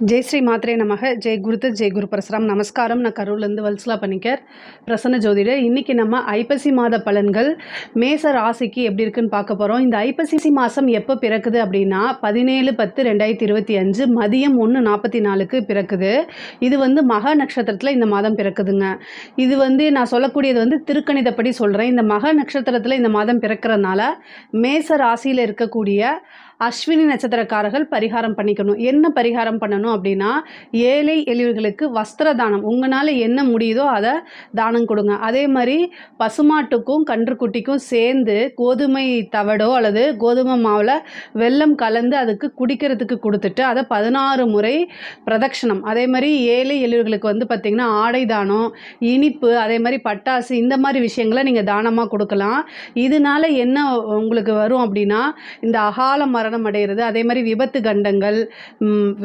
ஜெய் ஸ்ரீ மாத்ரே நமக. ஜெய் குருத்து ஜெய் குரு பரசுராம். நமஸ்காரம். நான் கரூர்லேருந்து வல்சலா பண்ணிக்கர். பிரசன்ன ஜோதிடர் இன்றைக்கி நம்ம ஐப்பசி மாத பலன்கள் மேச ராசிக்கு எப்படி இருக்குன்னு பார்க்க போகிறோம் இந்த ஐப்பசி மாதம் எப்போ பிறக்குது அப்படின்னா பதினேழு பத்து ரெண்டாயிரத்தி இருபத்தி அஞ்சு மதியம் ஒன்று நாற்பத்தி நாலுக்கு பிறக்குது. இது வந்து மக நட்சத்திரத்தில் இந்த மாதம் பிறக்குதுங்க. இது வந்து நான் சொல்லக்கூடியது வந்து திருக்கணிதப்படி சொல்கிறேன் இந்த மக நட்சத்திரத்தில் இந்த மாதம் பிறக்கிறதுனால மேச ராசியில் இருக்கக்கூடிய அஸ்வினி நட்சத்திரக்காரர்கள் பரிகாரம் பண்ணிக்கணும். என்ன பரிகாரம் பண்ணணும் அப்படின்னா ஏழை எளியவர்களுக்கு வஸ்திர தானம் உங்களால் என்ன முடியுதோ அதை தானம் கொடுங்க. அதே மாதிரி பசுமாட்டுக்கும் கன்றுக்குட்டிக்கும் சேர்ந்து கோதுமை தவடோ அல்லது கோதுமை மாவில் வெல்லம் கலந்து அதுக்கு குடிக்கிறதுக்கு கொடுத்துட்டு அதை பதினாறு முறை பிரதட்சணம். அதே மாதிரி ஏழை எளியவர்களுக்கு வந்து பார்த்திங்கன்னா ஆடை தானம் இனிப்பு அதே மாதிரி பட்டாசு இந்த மாதிரி விஷயங்களை நீங்கள் தானமாக கொடுக்கலாம். இதனால என்ன உங்களுக்கு வரும் அப்படின்னா இந்த அகால மரணம் அடைகிறது அதே மாதிரி விபத்து கண்டங்கள்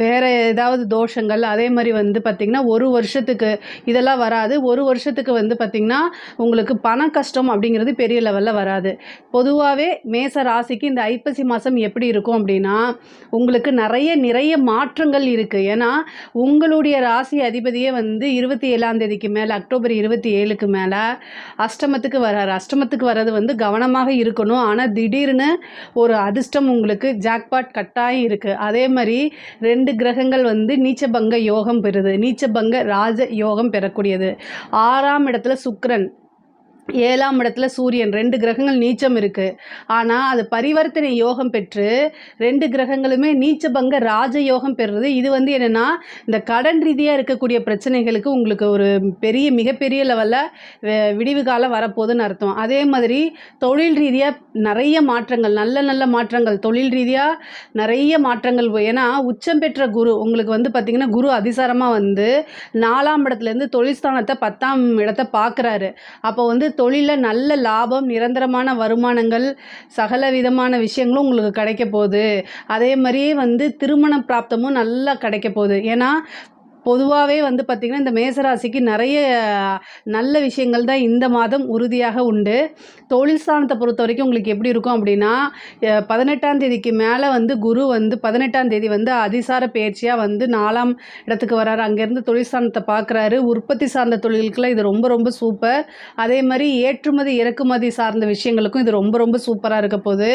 வேறு வேற ஏதாவது தோஷங்கள் அதே மாதிரி வந்து பார்த்திங்கன்னா ஒரு வருஷத்துக்கு இதெல்லாம் வராது. ஒரு வருஷத்துக்கு வந்து பார்த்திங்கன்னா உங்களுக்கு பண கஷ்டம் அப்படிங்கிறது பெரிய லெவலில் வராது. பொதுவாகவே மேச ராசிக்கு இந்த ஐப்பசி மாதம் எப்படி இருக்கும் அப்படின்னா உங்களுக்கு நிறைய நிறைய மாற்றங்கள் இருக்குது ஏன்னா உங்களுடைய ராசி அதிபதியே வந்து இருபத்தி ஏழாம் தேதிக்கு மேலே அக்டோபர் இருபத்தி ஏழுக்கு மேலே அஷ்டமத்துக்கு வராரு. அஷ்டமத்துக்கு வர்றது வந்து கவனமாக இருக்கணும். ஆனால் திடீர்னு ஒரு அதிர்ஷ்டம் உங்களுக்கு ஜாக்பாட் கட்டாயம் இருக்குது அதே மாதிரி ரெண்டு கிரகங்கள் வந்து நீச்சபங்க யோகம் பெறுது. நீச்சபங்க ராஜ யோகம் பெறக்கூடியது. ஆறாம் இடத்துல சுக்கிரன். ஏழாம் இடத்துல சூரியன் ரெண்டு கிரகங்கள் நீச்சம் இருக்குது ஆனால் அது பரிவர்த்தனை யோகம் பெற்று ரெண்டு கிரகங்களுமே நீச்சபங்க ராஜ யோகம் பெறுறது. இது வந்து என்னென்னா இந்த கடன் ரீதியாக இருக்கக்கூடிய பிரச்சனைகளுக்கு உங்களுக்கு ஒரு பெரிய மிகப்பெரிய லெவலில் விடிவு காலம் வரப்போகுதுன்னு அர்த்தம். அதே மாதிரி தொழில் ரீதியாக நிறைய மாற்றங்கள் நல்ல நல்ல மாற்றங்கள் தொழில் ரீதியாக நிறைய மாற்றங்கள். ஏன்னா உச்சம் பெற்ற குரு உங்களுக்கு வந்து பார்த்திங்கன்னா குரு அதிசாரமாக வந்து நாலாம் இடத்துலேருந்து தொழில் ஸ்தானத்தை பத்தாம் இடத்தை பார்க்குறாரு அப்போ வந்து தொழிலில் நல்ல லாபம் நிரந்தரமான வருமானங்கள் சகல விதமான விஷயங்களும் உங்களுக்கு கிடைக்க போகுது. அதே மாதிரியே வந்து திருமண பிராப்தமும் நல்லா கிடைக்க போகுது. ஏன்னா பொதுவாகவே வந்து பார்த்திங்கன்னா இந்த மேசராசிக்கு நிறைய நல்ல விஷயங்கள் தான் இந்த மாதம் உறுதியாக உண்டு. தொழில் ஸ்தானத்தை பொறுத்த வரைக்கும் உங்களுக்கு எப்படி இருக்கும் அப்படின்னா பதினெட்டாம் தேதிக்கு மேலே வந்து குரு வந்து பதினெட்டாம் தேதி வந்து அதிசார பயிற்சியாக வந்து நாலாம் இடத்துக்கு வராரு அங்கேருந்து தொழில் ஸ்தானத்தை பார்க்குறாரு உற்பத்தி சார்ந்த தொழிலுக்கெல்லாம் இது ரொம்ப ரொம்ப சூப்பர். அதே மாதிரி ஏற்றுமதி இறக்குமதி சார்ந்த விஷயங்களுக்கும் இது ரொம்ப ரொம்ப சூப்பராக இருக்க போகுது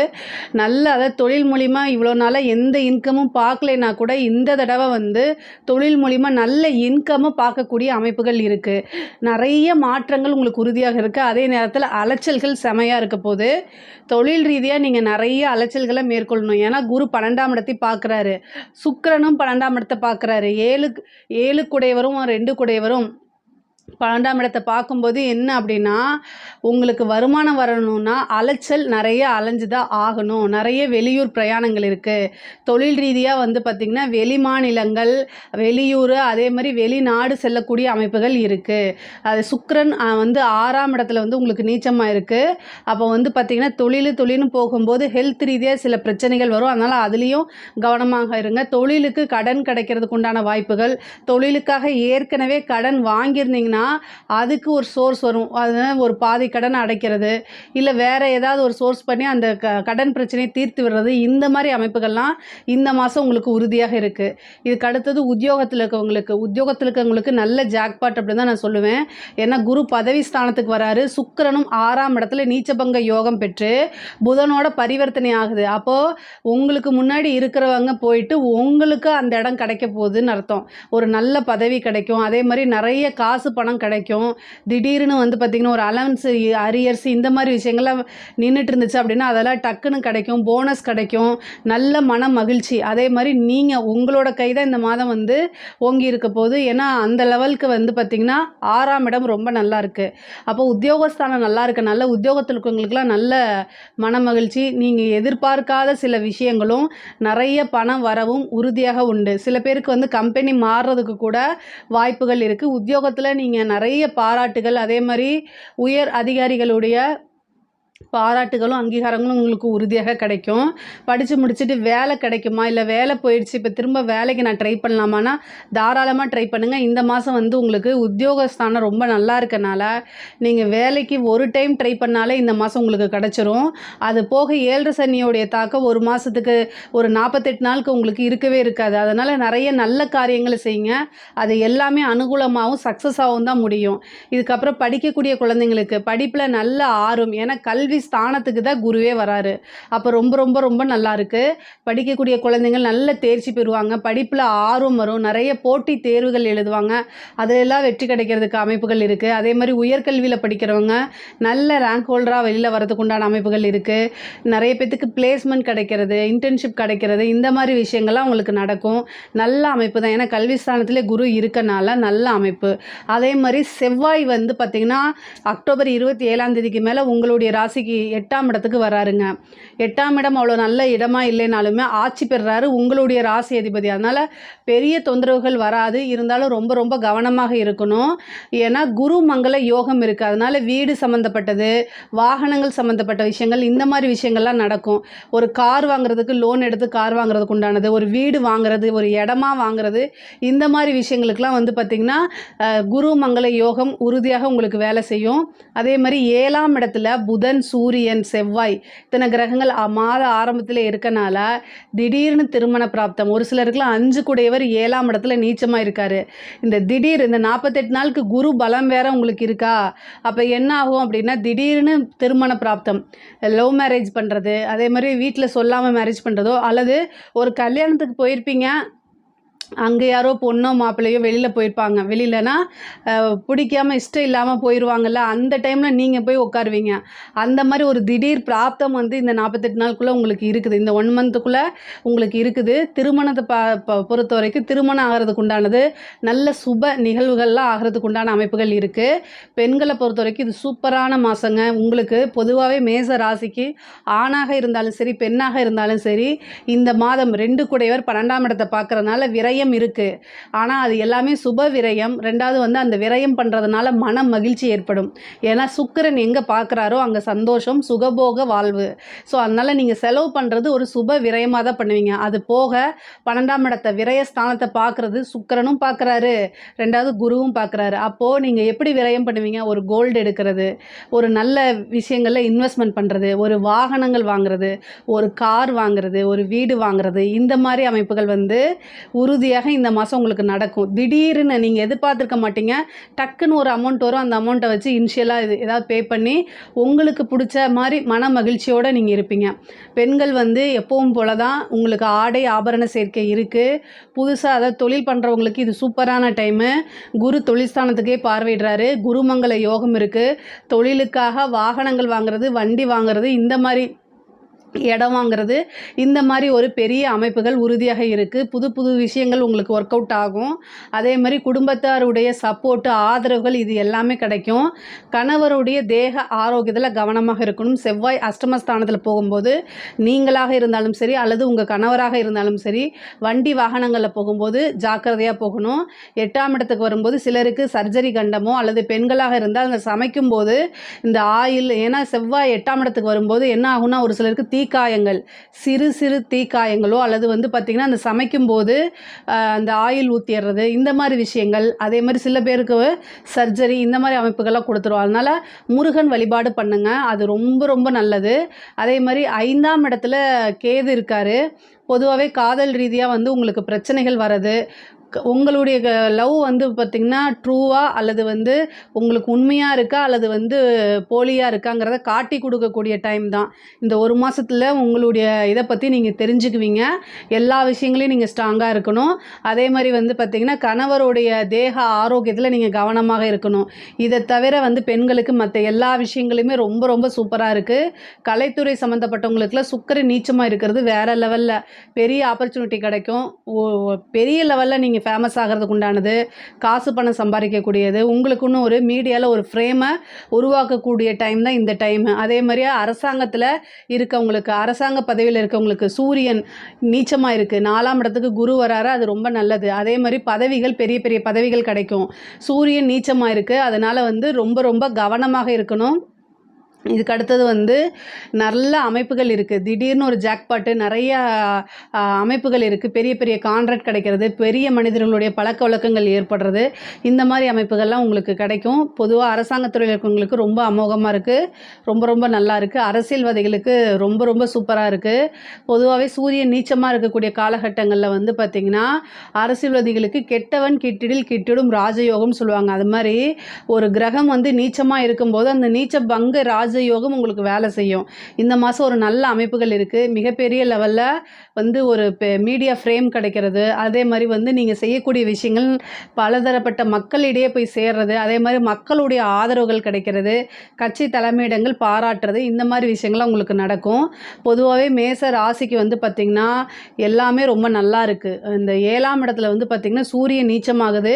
நல்ல அதாவது தொழில் மூலிமா இவ்வளோ நாளாக எந்த இன்கமும் பார்க்கலைன்னா கூட இந்த தடவை வந்து தொழில் மூலிமா நல்ல இன்கமும் பார்க்கக்கூடிய அமைப்புகள் இருக்குது நிறைய மாற்றங்கள் உங்களுக்கு உறுதியாக இருக்குது அதே நேரத்தில் அலைச்சல்கள் செமையாக இருக்க போது தொழில் ரீதியாக நீங்கள் நிறைய அலைச்சல்களை மேற்கொள்ளணும். ஏன்னா குரு பன்னெண்டாம் இடத்தை பார்க்குறாரு. சுக்கிரனும் பன்னெண்டாம் இடத்தை பார்க்குறாரு. ஏழு ஏழு குடையவரும் ரெண்டு குடையவரும் பன்னெண்டாம் இடத்தை பார்க்கும்போது என்ன அப்படின்னா உங்களுக்கு வருமானம் வரணும்னா அலைச்சல் நிறைய அலைஞ்சு தான் ஆகணும். நிறைய வெளியூர் பிரயாணங்கள் இருக்குது தொழில் ரீதியாக வந்து பார்த்திங்கன்னா வெளி மாநிலங்கள் வெளியூர் அதே மாதிரி வெளிநாடு செல்லக்கூடிய அமைப்புகள் இருக்குது அது சுக்கரன் வந்து ஆறாம் இடத்துல வந்து உங்களுக்கு நீச்சமாக இருக்குது அப்போ வந்து பார்த்திங்கன்னா தொழில் தொழில்னு போகும்போது ஹெல்த் ரீதியாக சில பிரச்சனைகள் வரும். அதனால் அதுலேயும் கவனமாக இருங்க. தொழிலுக்கு கடன் கிடைக்கிறதுக்கு உண்டான வாய்ப்புகள் தொழிலுக்காக ஏற்கனவே கடன் வாங்கியிருந்தீங்கன்னா அதுக்கு ஒரு சோர்ஸ் வரும். அதனால் ஒரு பாதி கடன் அடைக்கிறது. இல்லை வேறு ஏதாவது ஒரு சோர்ஸ் பண்ணி அந்த க கடன் பிரச்சனையை தீர்த்து விடுறது. இந்த மாதிரி அமைப்புகள்லாம் இந்த மாதம் உங்களுக்கு உறுதியாக இருக்குது இதுக்கு அடுத்தது உத்தியோகத்தில் இருக்கவங்களுக்கு உத்தியோகத்தில் இருக்கவங்களுக்கு நல்ல ஜாக்பாட் அப்படின்னு தான் நான் சொல்லுவேன். ஏன்னா குரு பதவி ஸ்தானத்துக்கு வராரு. சுக்கிரனும் ஆறாம் இடத்துல நீச்சபங்க யோகம் பெற்று புதனோட பரிவர்த்தனை ஆகுது. அப்போது உங்களுக்கு முன்னாடி இருக்கிறவங்க போயிட்டு உங்களுக்கு அந்த இடம் கிடைக்க போகுதுன்னு அர்த்தம். ஒரு நல்ல பதவி கிடைக்கும். அதே மாதிரி நிறைய காசு பணம் பணம் கிடைக்கும். திடீர்னு வந்து பார்த்திங்கன்னா ஒரு அலவன்ஸ் அரியர்ஸ் இந்த மாதிரி விஷயங்கள்லாம் நின்றுட்டு இருந்துச்சு அப்படின்னா அதெல்லாம் டக்குன்னு கிடைக்கும் போனஸ் கிடைக்கும். நல்ல மன மகிழ்ச்சி. அதே மாதிரி நீங்கள் உங்களோட கை தான் இந்த மாதம் வந்து ஓங்கி இருக்க போகுது. ஏன்னா அந்த லெவலுக்கு வந்து பார்த்திங்கன்னா ஆறாம் இடம் ரொம்ப நல்லா இருக்குது அப்போ உத்தியோகஸ்தானம் நல்லா இருக்கனால உத்தியோகத்தில் இருக்கவங்களுக்குலாம் நல்ல மன மகிழ்ச்சி. நீங்கள் எதிர்பார்க்காத சில விஷயங்களும் நிறைய பணம் வரவும் உறுதியாக உண்டு. சில பேருக்கு வந்து கம்பெனி மாறுறதுக்கு கூட வாய்ப்புகள் இருக்குது உத்தியோகத்தில் நீங்கள் நிறைய பாராட்டுகள் அதே மாதிரி உயர் அதிகாரிகளுடைய பாராட்டுகளும் அங்கீகாரங்களும் உங்களுக்கு உறுதியாக கிடைக்கும். படித்து முடிச்சுட்டு வேலை கிடைக்குமா? இல்லை வேலை போயிடுச்சு இப்போ திரும்ப வேலைக்கு நான் ட்ரை பண்ணலாமான்னா தாராளமாக ட்ரை பண்ணுங்கள் இந்த மாதம் வந்து உங்களுக்கு உத்தியோகஸ்தானம் ரொம்ப நல்லா இருக்கனால நீங்கள் வேலைக்கு ஒரு டைம் ட்ரை பண்ணாலே இந்த மாதம் உங்களுக்கு கிடச்சிரும். அது போக ஏழு சனியோடைய தாக்கம் ஒரு மாதத்துக்கு ஒரு நாற்பத்தெட்டு நாளுக்கு உங்களுக்கு இருக்கவே இருக்காது. அதனால் நிறைய நல்ல காரியங்களை செய்யுங்க. அது எல்லாமே அனுகூலமாகவும் சக்ஸஸாகவும் தான் முடியும். இதுக்கப்புறம் படிக்கக்கூடிய குழந்தைங்களுக்கு படிப்பில் நல்ல ஆர்வம். ஏன்னா கல்வி ஸ்தானத்துக்கு தான் குருவே வராரு. அப்போ ரொம்ப ரொம்ப ரொம்ப நல்லா இருக்குது படிக்கக்கூடிய குழந்தைங்கள் நல்ல தேர்ச்சி பெறுவாங்க. படிப்பில் ஆர்வம் வரும். நிறைய போட்டி தேர்வுகள் எழுதுவாங்க. அதிலெல்லாம் வெற்றி கிடைக்கிறதுக்கு அமைப்புகள் இருக்குது அதே மாதிரி உயர்கல்வியில் படிக்கிறவங்க நல்ல ரேங்க் ஹோல்டராக வெளியில் வரதுக்கு உண்டான அமைப்புகள் இருக்குது நிறைய பேத்துக்கு பிளேஸ்மெண்ட் கிடைக்கிறது இன்டர்ன்ஷிப் கிடைக்கிறது இந்த மாதிரி விஷயங்கள்லாம் உங்களுக்கு நடக்கும். நல்ல அமைப்பு தான். ஏன்னா கல்வி ஸ்தானத்திலே குரு இருக்கனால நல்ல அமைப்பு. அதே மாதிரி செவ்வாய் வந்து பார்த்திங்கன்னா அக்டோபர் இருபத்தி ஏழாம் தேதிக்கு மேலே உங்களுடைய ராசிக்கு எட்டாம் இடத்துக்கு வராருங்க. எட்டாம் இடம் அவ்வளோ நல்ல இடமா இல்லைனாலுமே ஆட்சி பெறுறாரு உங்களுடைய ராசி அதிபதி. அதனால் பெரிய தொந்தரவுகள் வராது. இருந்தாலும் ரொம்ப ரொம்ப கவனமாக இருக்கணும். ஏன்னா குரு மங்கள யோகம் இருக்குது அதனால் வீடு சம்மந்தப்பட்டது வாகனங்கள் சம்மந்தப்பட்ட விஷயங்கள் இந்த மாதிரி விஷயங்கள்லாம் நடக்கும். ஒரு கார் வாங்குறதுக்கு லோன் எடுத்து கார் வாங்குறதுக்கு உண்டானது ஒரு வீடு வாங்குறது ஒரு இடமா வாங்குறது இந்த மாதிரி விஷயங்களுக்கெல்லாம் வந்து பார்த்திங்கன்னா குரு மங்கள யோகம் உறுதியாக உங்களுக்கு வேலை செய்யும். அதே மாதிரி ஏழாம் இடத்துல புதன் சூரியன் செவ்வாய் இத்தனை கிரகங்கள் அ- மாத ஆரம்பத்தில் இருக்கனால திடீர்னு திருமண பிராப்தம். ஒரு சிலருக்குலாம் அஞ்சு கூடையவர் ஏழாம் இடத்துல நீச்சமாக இருக்கார் இந்த திடீர் இந்த நாற்பத்தெட்டு நாளுக்கு குரு பலம் வேற உங்களுக்கு இருக்கா? அப்போ என்ன ஆகும் அப்படின்னா திடீர்னு திருமண பிராப்தம். லவ் மேரேஜ் பண்ணுறது அதே மாதிரி வீட்டில் சொல்லாமல் மேரேஜ் பண்ணுறதோ அல்லது ஒரு கல்யாணத்துக்கு போயிருப்பீங்க அங்கே யாரோ பொண்ணோ மாப்பிள்ளையோ வெளியில் போயிருப்பாங்க. வெளியிலனா பிடிக்காம இஷ்டம் இல்லாமல் போயிடுவாங்கல்ல அந்த டைமில் நீங்கள் போய் உட்காருவீங்க. அந்த மாதிரி ஒரு திடீர் பிராப்தம் வந்து இந்த நாற்பத்தெட்டு நாளுக்குள்ளே உங்களுக்கு இருக்குது. இந்த ஒன் மந்த்துக்குள்ளே உங்களுக்கு இருக்குது. திருமணத்தை பா ப- பொறுத்த வரைக்கும் திருமணம் ஆகிறதுக்கு உண்டானது நல்ல சுப நிகழ்வுகள்லாம் ஆகிறதுக்கு உண்டான அமைப்புகள் இருக்குது பெண்களை பொறுத்த வரைக்கும் இது சூப்பரான மாதங்க உங்களுக்கு பொதுவாகவே மேச ராசிக்கு ஆணாக இருந்தாலும் சரி பெண்ணாக இருந்தாலும் சரி இந்த மாதம் ரெண்டு குடையவர் பன்னெண்டாம் இடத்தை விரைய விரயம் இருக்குது ஆனால் அது எல்லாமே சுப விரயம். ரெண்டாவது வந்து அந்த விரயம் பண்ணுறதுனால மன மகிழ்ச்சி ஏற்படும். ஏன்னா சுக்கரன் எங்கே பார்க்குறாரோ அங்கே சந்தோஷம் சுகபோக வாழ்வு. ஸோ அதனால் நீங்கள் செலவு பண்ணுறது ஒரு சுப விரயமாக தான் பண்ணுவீங்க. அது போக பன்னெண்டாம் இடத்தை விரய ஸ்தானத்தை பார்க்குறது சுக்கரனும் பார்க்குறாரு ரெண்டாவது குருவும் பார்க்குறாரு அப்போது நீங்கள் எப்படி விரயம் பண்ணுவீங்க? ஒரு கோல்டு எடுக்கிறது ஒரு நல்ல விஷயங்களில் இன்வெஸ்ட்மெண்ட் பண்ணுறது ஒரு வாகனங்கள் வாங்குறது ஒரு கார் வாங்குறது ஒரு வீடு வாங்குறது இந்த மாதிரி அமைப்புகள் வந்து உறுதியாக இந்த மாதம் உங்களுக்கு நடக்கும். திடீர்னு நீங்கள் எதிர்பார்த்துருக்க மாட்டீங்க. டக்குன்னு ஒரு அமௌண்ட் வரும். அந்த அமௌண்ட்டை வச்சு இனிஷியலாக இது ஏதாவது பே பண்ணி உங்களுக்கு பிடிச்ச மாதிரி மன மகிழ்ச்சியோடு நீங்கள் இருப்பீங்க. பெண்கள் வந்து எப்பவும் போல தான் உங்களுக்கு ஆடை ஆபரண சேர்க்கை இருக்குது புதுசாக அதாவது தொழில் பண்ணுறவங்களுக்கு இது சூப்பரான டைமு குரு தொழில்ஸ்தானத்துக்கே பார்வையிடுறாரு. குருமங்கள யோகம் இருக்குது தொழிலுக்காக வாகனங்கள் வாங்குறது வண்டி வாங்குறது இந்த மாதிரி இடம் வாங்குறது. இந்த மாதிரி ஒரு பெரிய அமைப்புகள் உறுதியாக இருக்குது புது புது விஷயங்கள் உங்களுக்கு ஒர்க் அவுட் ஆகும். அதே மாதிரி குடும்பத்தாருடைய சப்போர்ட்டு ஆதரவுகள் இது எல்லாமே கிடைக்கும். கணவருடைய தேக ஆரோக்கியத்தில் கவனமாக இருக்கணும். செவ்வாய் அஷ்டமஸ்தானத்தில் போகும்போது நீங்களாக இருந்தாலும் சரி அல்லது உங்கள் கணவராக இருந்தாலும் சரி வண்டி வாகனங்களில் போகும்போது ஜாக்கிரதையாக போகணும். எட்டாம் இடத்துக்கு வரும்போது சிலருக்கு சர்ஜரி கண்டமோ அல்லது பெண்களாக இருந்தால் அந்த சமைக்கும்போது இந்த ஆயில் ஏன்னா செவ்வாய் எட்டாம் இடத்துக்கு வரும்போது என்ன ஆகும்னா ஒரு சிலருக்கு தீ தீக்காயங்கள் சிறு சிறு தீக்காயங்களோ அல்லது வந்து பார்த்திங்கன்னா அந்த சமைக்கும்போது அந்த ஆயில் ஊற்றிடுறது இந்த மாதிரி விஷயங்கள் அதே மாதிரி சில பேருக்கு சர்ஜரி இந்த மாதிரி அமைப்புகள்லாம் கொடுத்துரும். அதனால் முருகன் வழிபாடு பண்ணுங்க. அது ரொம்ப ரொம்ப நல்லது. அதே மாதிரி ஐந்தாம் இடத்துல கேது இருக்காரு. பொதுவாகவே காதல் ரீதியாக வந்து உங்களுக்கு பிரச்சனைகள் வர்றது உங்களுடைய லவ் வந்து பார்த்திங்கன்னா ட்ரூவாக அல்லது வந்து உங்களுக்கு உண்மையாக இருக்கா அல்லது வந்து போலியாக இருக்காங்கிறத காட்டி கொடுக்கக்கூடிய டைம் தான். இந்த ஒரு மாதத்தில் உங்களுடைய இதை பற்றி நீங்கள் தெரிஞ்சுக்குவீங்க. எல்லா விஷயங்களையும் நீங்கள் ஸ்ட்ராங்காக இருக்கணும். அதே மாதிரி வந்து பார்த்திங்கன்னா கணவருடைய தேக ஆரோக்கியத்தில் நீங்கள் கவனமாக இருக்கணும். இதை தவிர வந்து பெண்களுக்கு மற்ற எல்லா விஷயங்களுமே ரொம்ப ரொம்ப சூப்பராக இருக்குது கலைத்துறை சம்மந்தப்பட்டவங்களுக்குலாம் சுக்கர நீச்சமாக இருக்கிறது வேறு லெவலில். பெரிய ஆப்பர்ச்சுனிட்டி கிடைக்கும். ஓ- பெரிய லெவலில் நீங்கள் ஃபேமஸ் ஆகிறதுக்கு உண்டானது காசு பணம் சம்பாதிக்கக்கூடியது உங்களுக்குன்னு ஒரு மீடியாவில் ஒரு ஃப்ரேமை உருவாக்கக்கூடிய டைம் தான் இந்த டைம் அதே மாதிரியே அரசாங்கத்தில் இருக்கவங்களுக்கு அரசாங்க பதவியில் இருக்கவங்களுக்கு சூரியன் நீச்சமாக இருக்குது நாலாம் இடத்துக்கு குரு வராரு அது ரொம்ப நல்லது. அதே மாதிரி பதவிகள் பெரிய பெரிய பதவிகள் கிடைக்கும். சூரியன் நீச்சமாக இருக்குது அதனால் வந்து ரொம்ப ரொம்ப கவனமாக இருக்கணும். இதுக்கு அடுத்தது வந்து நல்ல அமைப்புகள் இருக்குது திடீர்னு ஒரு ஜாக்பாட்டு நிறைய அமைப்புகள் இருக்குது பெரிய பெரிய கான்ட்ராக்ட் கிடைக்கிறது பெரிய மனிதர்களுடைய பழக்க வழக்கங்கள் ஏற்படுறது. இந்த மாதிரி அமைப்புகள்லாம் உங்களுக்கு கிடைக்கும். பொதுவாக அரசாங்கத்துறையில் இருக்கவங்களுக்கு ரொம்ப அமோகமாக இருக்குது ரொம்ப ரொம்ப நல்லா இருக்குது அரசியல்வாதிகளுக்கு ரொம்ப ரொம்ப சூப்பராக இருக்குது பொதுவாகவே சூரியன் நீச்சமாக இருக்கக்கூடிய காலகட்டங்களில் வந்து பார்த்திங்கன்னா அரசியல்வாதிகளுக்கு கெட்டவன் கிட்டிடில் கிட்டிடும் ராஜயோகம்னு சொல்லுவாங்க. அது மாதிரி ஒரு கிரகம் வந்து நீச்சமாக இருக்கும்போது அந்த நீச்ச பங்க ராஜயோகம் உங்களுக்கு வேலை செய்யும். இந்த மாதம் ஒரு நல்ல அமைப்புகள் இருக்குது மிகப்பெரிய லெவலில் வந்து ஒரு மீடியா ஃப்ரேம் கிடைக்கிறது. அதே மாதிரி வந்து நீங்கள் செய்யக்கூடிய விஷயங்கள் பலதரப்பட்ட மக்களிடையே போய் சேர்றது. அதே மாதிரி மக்களுடைய ஆதரவுகள் கிடைக்கிறது. கட்சி தலைமையிடங்கள் பாராட்டுறது. இந்த மாதிரி விஷயங்கள்லாம் உங்களுக்கு நடக்கும். பொதுவாகவே மேச ராசிக்கு வந்து பார்த்திங்கன்னா எல்லாமே ரொம்ப நல்லா இருக்குது இந்த ஏழாம் இடத்துல வந்து பார்த்திங்கன்னா சூரியன் நீச்சமாகுது.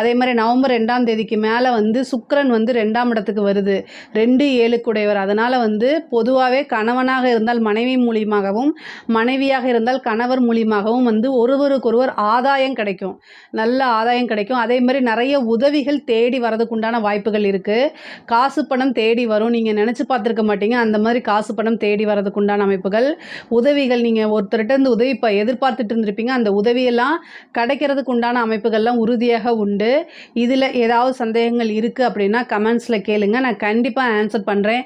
அதே மாதிரி நவம்பர் ரெண்டாம் தேதிக்கு மேலே வந்து சுக்கரன் வந்து ரெண்டாம் இடத்துக்கு வருது. ரெண்டு உடையவர் அதனால் வந்து பொதுவாகவே கணவனாக இருந்தால் மனைவி மூலியமாகவும் மனைவியாக இருந்தால் கணவர் மூலியமாகவும் வந்து ஒருவருக்கொருவர் ஆதாயம் கிடைக்கும். நல்ல ஆதாயம் கிடைக்கும். அதே மாதிரி நிறைய உதவிகள் தேடி வரதுக்கு உண்டான வாய்ப்புகள் இருக்குது காசு பணம் தேடி வரும். நீங்கள் நினச்சி பார்த்துருக்க மாட்டீங்க. அந்த மாதிரி காசு பணம் தேடி வரதுக்குண்டான அமைப்புகள். உதவிகள் நீங்கள் ஒருத்தர்கிட்ட இருந்து உதவி இப்போ எதிர்பார்த்துட்டு இருந்திருப்பீங்க. அந்த உதவியெல்லாம் கிடைக்கிறதுக்கு உண்டான அமைப்புகள்லாம் உறுதியாக உண்டு. இதில் ஏதாவது சந்தேகங்கள் இருக்குது அப்படின்னா கமெண்ட்ஸில் கேளுங்க. நான் கண்டிப்பாக ஆன்சர் பண்ணுறேன்